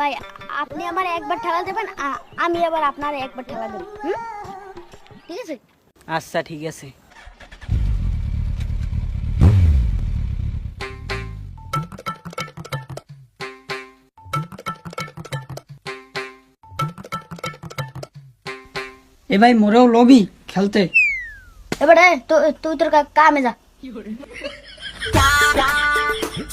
ভাই আপনি আমার একবার ঠেলা দেবেন আমি আবার আপনার একবার ঠেলা দেব হুম? ঠিক আছে? আচ্ছা ঠিক আছে। এ ভাই মোরেও লবি খেলতে। এবারে তো তুই তোর কা- কামে যা।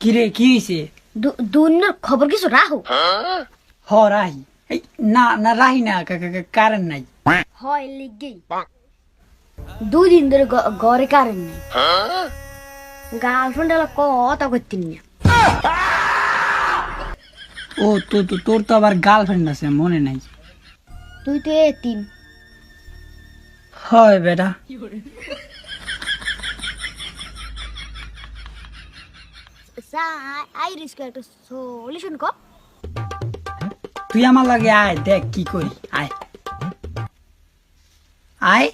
কি রে কি হয়েছে দু- দুনিয়ার খবর কিছু রাখো হ রাহি। এই, না না রাহি না কা- কা- কা- কারেন্ট নাই। হয় লিগেই। দুই দিন ধরে ঘ- ঘরে কারেন্ট নেই। গার্লফ্রেন্ড এলা কথা করতেন না ও তো তো তোর তো আবার গার্লফ্রেন্ড আছে মনে নাই তুই তো এতিম হয় বেটা আই রিস্ক একটা সলিউশন কর তুই আমার লাগে আয় দেখ কি করি আয় আয়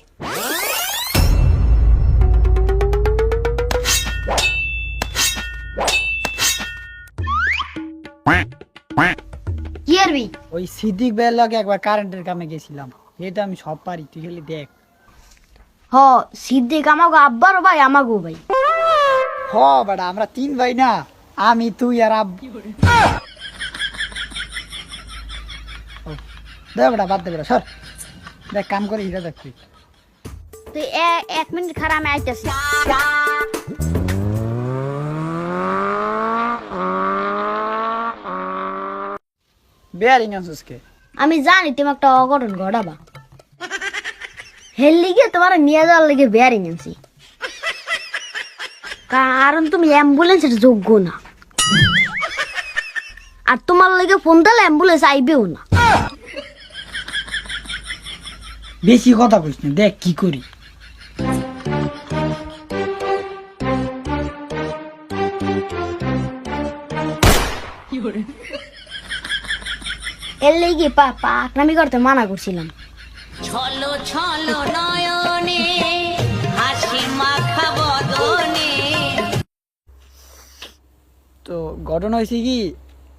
কি আরবি ওই সিদ্দিক ভাইয়ের লগে একবার কারেন্টের কামে গেছিলাম। এটা আমি সব পারি তুই খালি দেখ। হ সিদ্দিক আমাগো আব্বারও ভাই আমাগো ভাই। হ বেটা আমরা তিন ভাই না। আমি তুই আর আব দে বেটা বাদ দে বেটা সর। দেখ কাম করে হিরা দেখ তুই। তুই এক মিনিট খারাপ আমি আইতেছি। বেয়ারিং আনছিস কে আমি জানি তুমি একটা অঘটন ঘটাবা। হেল লিগে তোমার নিয়ে যাওয়ার লিগে বেয়ারিং আনছি কারণ তুমি অ্যাম্বুলেন্সের যোগ্য না। আর তোমার লাগে ফোন দিলে অ্যাম্বুলেন্স আইবেও না। বেশি কথা কইস না দেখ কি করি। এর লেগে পাকনামি করতে মানা করছিলাম। নয়নে হাসি মাখা বদনে। তো ঘটনা হয়েছে কি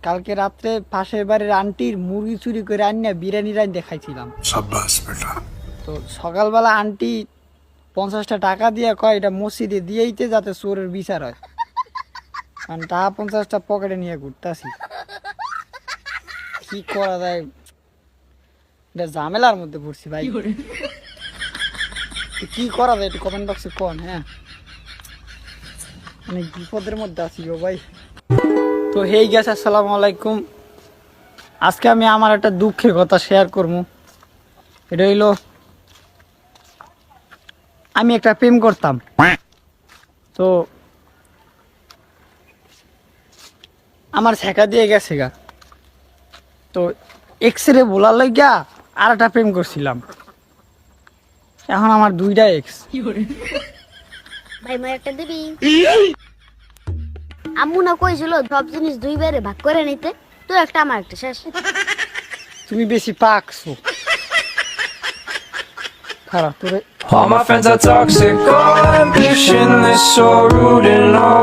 কালকে রাত্রে পাশের বাড়ির আন্টির মুরগি চুরি করে আনিয়া বিরিয়ানি রান দেখাইছিলাম। তো সকালবেলা আন্টি পঞ্চাশটা টাকা দিয়ে কয় এটা মসজিদে দিয়েইতে যাতে চোরের বিচার হয়। কারণ টাকা পঞ্চাশটা পকেটে নিয়ে ঘুরতেছি। কি করা যায়? এটা ঝামেলার মধ্যে পড়ছি ভাই। কি করা? যায় একটু কমেন্ট বক্সে কোন হ্যাঁ? অনেক বিপদের মধ্যে আছি গো ভাই। তো হেই গেছে আসসালামু আলাইকুম। আজকে আমি আমার একটা দুঃখের কথা শেয়ার করব। এটা হইল আমি একটা প্রেম করতাম। তো আমার ছেঁকা দিয়ে গেছে গা। তো এক্স রে বলার লাগিয়া আর একটা প্রেম করছিলাম। এখন আমার দুইটা এক্স ভাই মই একটা দিবি? আম্মু না কইছিল সব জিনিস দুই বারে ভাগ করে নিতে। তো একটা আমার একটা শেষ। তুমি বেশি পাকছো। খারাপ তোরে All my friends are toxic, all ambitionless, so rude and all.